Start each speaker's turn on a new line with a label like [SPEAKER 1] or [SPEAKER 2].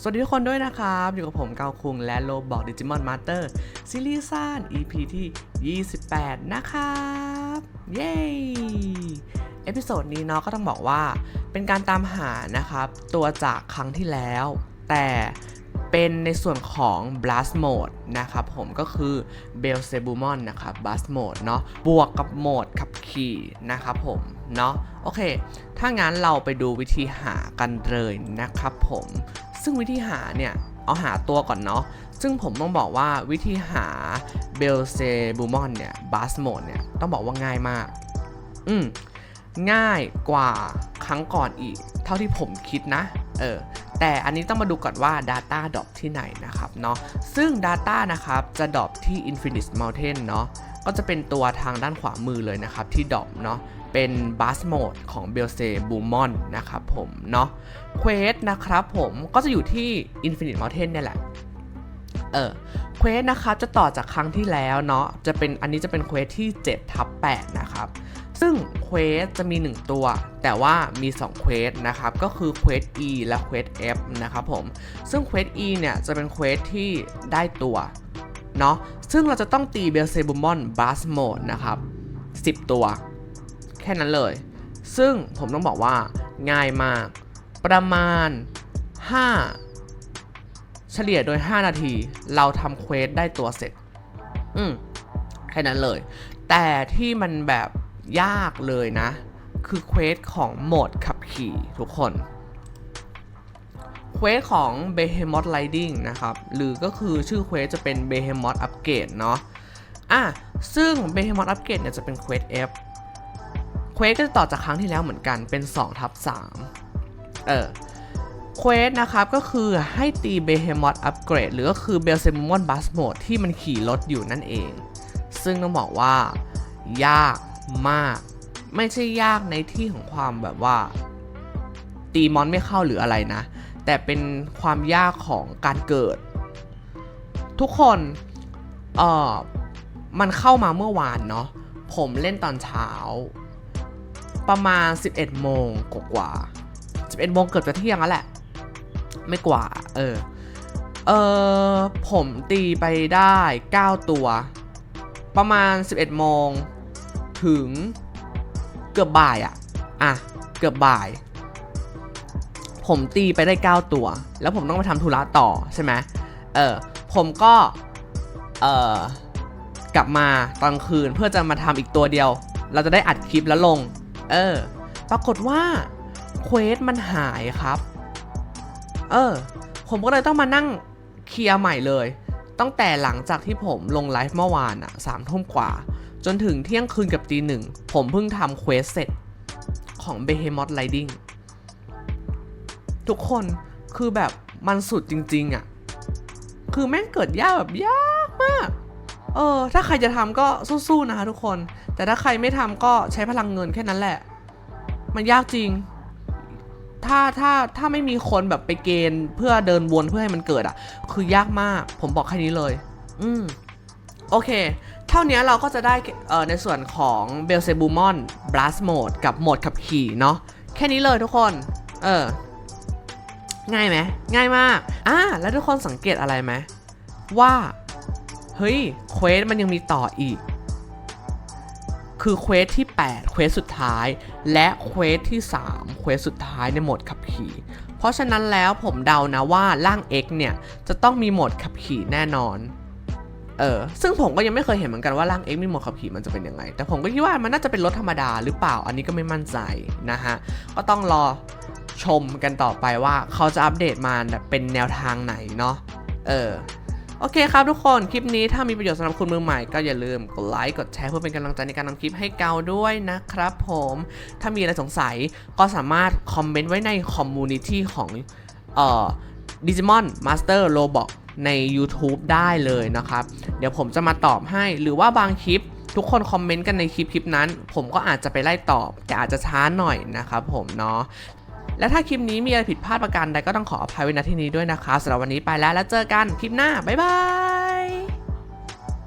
[SPEAKER 1] สวัสดีทุกคนด้วยนะครับ อยู่กับผมเกาคุงและโลบอกดิจิมอนมาสเตอร์ซีรีส์สั้น EP ที่ 28 นะครับ เย้เอพิโซดนี้เนาะก็ต้องบอกว่า เป็นการตามหานะครับ ตัวจากครั้งที่แล้ว แต่เป็นในส่วนของ Blast Mode นะครับผมก็คือ b e l z e b u m o n นะครับ Blast Mode เนาะบวกกับโหมดขับขี่นะครับผมเนาะโอเค ถ้างั้นเราไปดูวิธีหากันเลยนะครับผม ซึ่งวิธีหาเนี่ย เอาหาตัวก่อนเนาะ ซึ่งผมต้องบอกว่าวิธีหาเบลเซบูมอนเนี่ยบัสโหมดเนี่ย ต้องบอกว่าง่ายมาก อืมง่ายกว่าครั้งก่อนอีก เท่าที่ผมคิดนะ เออ แต่อันนี้ต้องมาดูก่อนว่า Data ดรอปที่ไหนนะครับเนาะ ซึ่ง Data นะครับ จะดรอปที่ Infinite Mountain เนาะ ก็จะเป็นตัวทางด้านขวามือเลยนะครับที่ดอปเนาะเป็นบัสโหมดของเบลเซบูมอนนะครับผมเนาะเควสนะครับผมก็จะอยู่ที่ Infinite Mountain เนี่ยแหละเออเควสนะครับจะต่อจากครั้งที่แล้วเนาะจะเป็นอันนี้จะเป็นเควสที่7ทับ8นะครับซึ่งเควสจะมี 1 ตัว แต่ว่ามี2เควสนะครับก็คือเควส E และเควส F นะครับผมซึ่งเควส E เนี่ยจะเป็นเควสที่ได้ตัว เนาะซึ่งเราจะต้องตีเบลเซบูมอนบัสโหมดนะครับ 10 ตัว แค่นั้นเลย ซึ่งผมต้องบอกว่าง่ายมาก ประมาณ 5 เฉลี่ยโดย 5 นาที เราทำเควสได้ตัวเสร็จ อืมแค่นั้นเลย แต่ที่มันแบบยากเลยนะ คือเควสของโหมดขับขี่ทุกคน ควสของ Behemoth Riding นะครับ หรือก็คือชื่อเควสจะเป็น Behemoth Upgrade เนาะอะซึ่ง Behemoth Upgrade เนี่ยจะเป็นเควส F เควสก็จะต่อจากครั้งที่แล้วเหมือนกันเป็น2ทับ3เออเควสนะครับก็คือให้ตี Behemoth Upgrade หรือก็คือ b e l z e b u m o n Bus Mode ที่มันขี่รถอยู่นั่นเอง ซึ่งต้องบอกว่า ยากมาก ไม่ใช่ยากในที่ของความแบบว่า ตีมอนไม่เข้าหรืออะไรนะ แต่เป็นความยากของการเกิด ทุกคนเออมันเข้ามาเมื่อวานเนาะผมเล่นตอนเช้า ประมาณ 11 โมงกว่า11โมงเกือบจะเที่ยงแล้วแหละ ไม่กว่า เออ เออผมตีไปได้ 9 ตัว ประมาณ 11 โมง ถึงเกือบบ่ายอะอะ เกือบบ่าย ผมตีไปได้ 9 ตัว แล้วผมต้องไปทำธุระต่อใช่ไหมเออผมก็เออกลับมาตอนคืนเพื่อจะมาทำอีกตัวเดียว เราจะได้อัดคลิปแล้วลง เออ ปรากฏว่าเควสมันหายครับ เออ ผมก็เลยต้องมานั่งเคลียร์ใหม่เลย ตั้งแต่หลังจากที่ผมลงไลฟ์เมื่อวานอะสามทุ่มกว่า จนถึงเที่ยงคืนกับตีหนึ่ง ผมเพิ่งทำเควสเสร็จของ Behemoth Riding ทุกคนคือแบบมันสุดจริง ๆอะคือแม่งเกิดยากแบบยากมาก เออ ถ้าใครจะทำก็สู้ๆนะคะทุกคน แต่ถ้าใครไม่ทำก็ใช้พลังเงินแค่นั้นแหละ มันยากจริง ถ้าถ้าถ้าไม่มีคนแบบไปเกณฑ์เพื่อเดินวนเพื่อให้มันเกิดอะ คือยากมาก ผมบอกแค่นี้เลย อืมโอเค เท่านี้เราก็จะได้เอ่อในส่วนของเบลเซบูมอนบลัสโหมดกับโหมดขับขี่เนาะ แค่นี้เลยทุกคน เออ ง่ายไหมง่ายมากอ่าแล้วทุกคนสังเกตอะไรไหมว่า เฮ้ยเควสมันยังมีต่ออีก คือเควสที่ 8 เควสสุดท้าย และเควสที่ 3 เควสสุดท้ายในโหมดขับขี่ เพราะฉะนั้นแล้วผมเดานะว่าร่าง X เนี่ยจะต้องมีโหมดขับขี่แน่นอนเออซึ่งผมก็ยังไม่เคยเห็นเหมือนกันว่าร่าง X มีโหมดขับขี่มันจะเป็นยังไง แต่ผมก็คิดว่ามันน่าจะเป็นรถธรรมดาหรือเปล่า อันนี้ก็ไม่มั่นใจนะฮะ ก็ต้องรอ ชมกันต่อไปว่าเขาจะอัปเดตมาเป็นแนวทางไหนเนาะเออโอเคครับทุกคน คลิปนี้ถ้ามีประโยชน์สำหรับคุณมือใหม่ก็อย่าลืมกดไลค์ กดแชร์เพื่อเป็นกำลังใจในการทำคลิปให้เกาด้วยนะครับผม ถ้ามีอะไรสงสัยก็สามารถคอมเมนต์ไว้ในคอมมูนิตี้ของเอ่อ Digimon Master Robot ใน YouTube ได้เลยนะครับ เดี๋ยวผมจะมาตอบให้หรือว่าบางคลิปทุกคนคอมเมนต์กันในคลิปคลิปนั้น ผมก็อาจจะไปไล่ตอบ แต่อาจจะช้าหน่อยนะครับผมเนาะ และถ้าคลิปนี้มีอะไรผิดพลาดประการใดก็ต้องขออภัยไว้ณที่นี้ด้วยนะคะสำหรับวันนี้ไปแล้วแล้วเจอกันคลิปหน้าบ๊ายบาย